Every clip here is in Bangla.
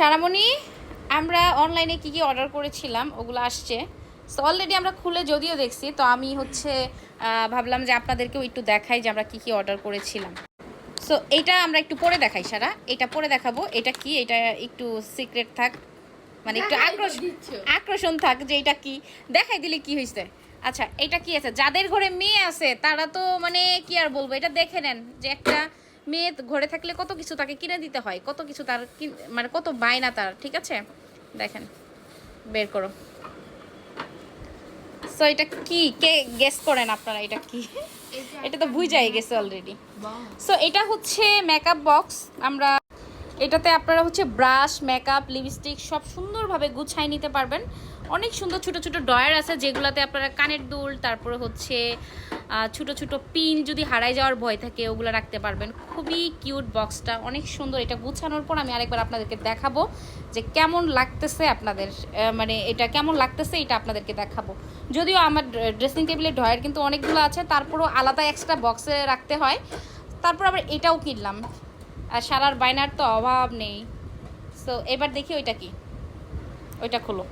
সারামণি আমরা অনলাইনে কি কি অর্ডার করেছিলাম ওগুলো আসছে। সো অলরেডি আমরা খুলে যদিও দেখছি তো আমি হচ্ছে ভাবলাম যে আপনাদেরকেও একটু দেখাই যে আমরা কি কি অর্ডার করেছিলাম। সো এইটা আমরা একটু পরে দেখাই সারা। এটা পরে দেখাবো এটা কি এটা একটু সিক্রেট থাক। মানে একটু দিচ্ছ। আকর্ষণ থাক যে এটা কি। দেখাই দিলে কি হয়েছে আচ্ছা এটা কি আছে? যাদের ঘরে মেয়ে আছে তারা তো মানে কি আর বলব এটা দেখে নেন যে একটা মেয়ে ঘরে থাকলে কত কিছু তাকে কিনে দিতে হয় কত কিছু তার মানে কত বায়না তার ঠিক আছে? দেখেন বের করো। সো এটা কি? কে গেস করেন আপনারা এটা কি? এটা তো বুঝাই গেছে অলরেডি সো এটা হচ্ছে মেকআপ বক্স আমরা এটাতে আপনারা হচ্ছে ব্রাশ মেকআপ লিপস্টিক সব সুন্দরভাবে গুছাই নিতে পারবেন। অনেক সুন্দর ছোট ছোট ডয়ার আছে যেগুলোতে আপনারা কানের দুল, তারপরে হচ্ছে ছোট ছোট পিন যদি হারাই যাওয়ার ভয় থাকে, ওগুলো রাখতে পারবেন। খুবই কিউট বক্সটা, অনেক সুন্দর। এটা গুছানোর পর আমি আরেকবার আপনাদেরকে দেখাবো যে কেমন লাগতেছে আপনাদের মানে এটা কেমন লাগতেছে এটা আপনাদেরকে দেখাবো। যদিও আমার ড্রেসিং টেবিলের ডয়ার কিন্তু অনেকগুলো আছে, তারপরও আলাদা এক্সট্রা বক্সে রাখতে হয়। তারপর আবার এটাও কিনলাম। আর সারার বাইনার তো অভাব নেই। সো এবার দেখি ওইটা কি। ওইটা খোলো।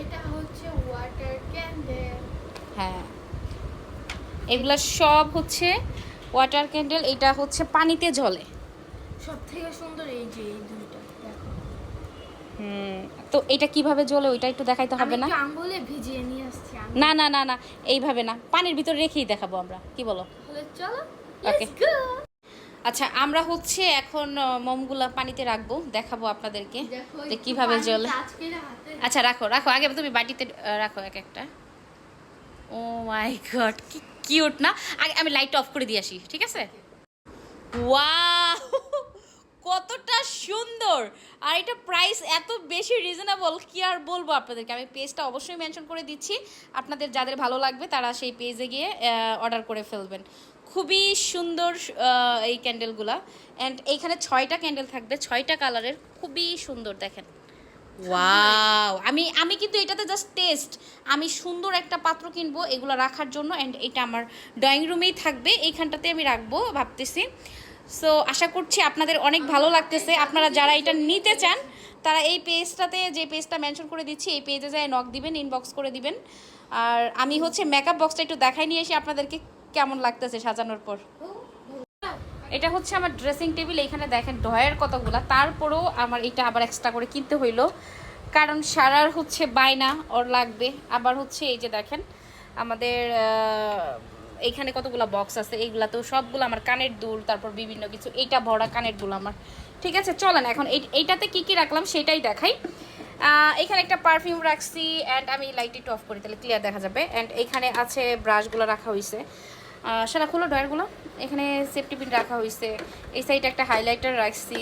এটা হচ্ছে ওয়াটার ক্যান্ডেল হ্যাঁ। এগুলা সব হচ্ছে ওয়াটার ক্যান্ডেল এটা হচ্ছে পানিতে জ্বলে। সব থেকে সুন্দর এই যে এই দুইটা হুম তো এটা কীভাবে জ্বলে ওইটা একটু দেখাইতে হবে না? আঙ্গুলে ভিজিয়ে নিয়ে আসছি। না না না না এইভাবে না। পানির ভিতর রেখেই দেখাবো আমরা কি বলো? চলো Okay. আচ্ছা আমরা হচ্ছে এখন মোমগুলা পানিতে রাখব দেখাবো আপনাদেরকে যে কীভাবে হাতে আচ্ছা রাখো রাখো আগে তুমি বাটিতে রাখো এক একটা। ও মাই গড কি কিউট না? আগে আমি লাইট অফ করে দিয়ে আসি ঠিক আছে? ওয়াও কতটা সুন্দর! আর এটা প্রাইস এত বেশি রিজনেবল কি আর বলব আপনাদেরকে? আমি পেজটা অবশ্যই মেনশন করে দিচ্ছি। আপনাদের যাদের ভালো লাগবে তারা সেই পেজে গিয়ে অর্ডার করে ফেলবেন। খুবই সুন্দর এই ক্যান্ডেলগুলা অ্যান্ড এইখানে ছয়টা ক্যান্ডেল থাকবে ছয়টা কালারের খুবই সুন্দর দেখেন। ওয়াও আমি আমি কিন্তু এটাতে জাস্ট টেস্ট আমি সুন্দর একটা পাত্র কিনবো এগুলো রাখার জন্য অ্যান্ড এটা আমার ড্রয়িং রুমেই থাকবে। এইখানটাতে আমি রাখব ভাবতেছি। সো আশা করছি আপনাদের অনেক ভালো লাগতেছে। আপনারা যারা এটা নিতে চান তারা এই পেজটাতে যে পেজটা মেনশন করে দিচ্ছি এই পেজে যায় নক দিবেন ইনবক্স করে দিবেন। আর আমি হচ্ছে মেকআপ বক্সটা একটু দেখাই নিয়ে এসে আপনাদেরকে কেমন লাগতেছে সাজানোর পর? এটা হচ্ছে আমার ড্রেসিং টেবিল এইখানে দেখেন ডয়ের কতগুলা। তারপরেও আমার এটা আবার এক্সট্রা করে কিনতে হইল। কারণ সারার হচ্ছে বায়না, ওর লাগবে। আবার হচ্ছে এই যে দেখেন, আমাদের এইখানে কতগুলা বক্স আছে এইগুলা তো সবগুলো আমার কানের দুল, তারপর বিভিন্ন কিছু। এইটা ভরা কানের দুল আমার। ঠিক আছে, চলেন এখন এই- এইটাতে কি কি রাখলাম সেটাই দেখাই। এখানে একটা পারফিউম রাখছি অ্যান্ড আমি লাইট একটু অফ করি, তাহলে ক্লিয়ার দেখা যাবে। অ্যান্ড এখানে আছে ব্রাশগুলো রাখা হয়েছে সেটা খুলো ড্রয়ারগুলো। এখানে সেফটি পিন রাখা হয়েছে এই সাইডে একটা হাইলাইটার রাখছি।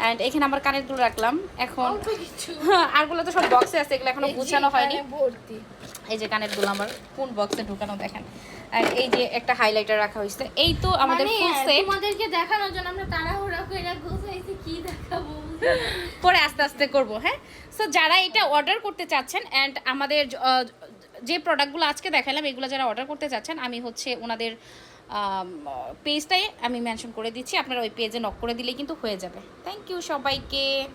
অ্যান্ড এখানে আমার কানের দুল রাখলাম। এখন কিছু। আরগুলো তো সব বক্সে আছে এগুলো এখনও গুছানো হয়নি। ভর্তি। এই যে কানের দুল আমার কোন বক্সে ঢুকানো দেখেন। আর এই যে একটা হাইলাইটার রাখা হয়েছে এই তো আমাদের মানে ফুল সেট তোমাদেরকে দেখানোর জন্য আমরা তাড়াহুড়া করে গুছাইছি কি দেখাবো পরে আস্তে আস্তে করব হ্যাঁ? সো যারা এটা অর্ডার করতে চাচ্ছেন অ্যান্ড আমাদের য- প্রোডাক্টগুলো আজকে দেখালাম, এগুলো যারা অর্ডার করতে চাচ্ছেন আমি হচ্ছে ওনাদের পেজটাই আমি মেনশন করে দিচ্ছি। আপনারা ওই পেজে নক করে দিলেই কিন্তু হয়ে যাবে। থ্যাংক ইউ সবাইকে।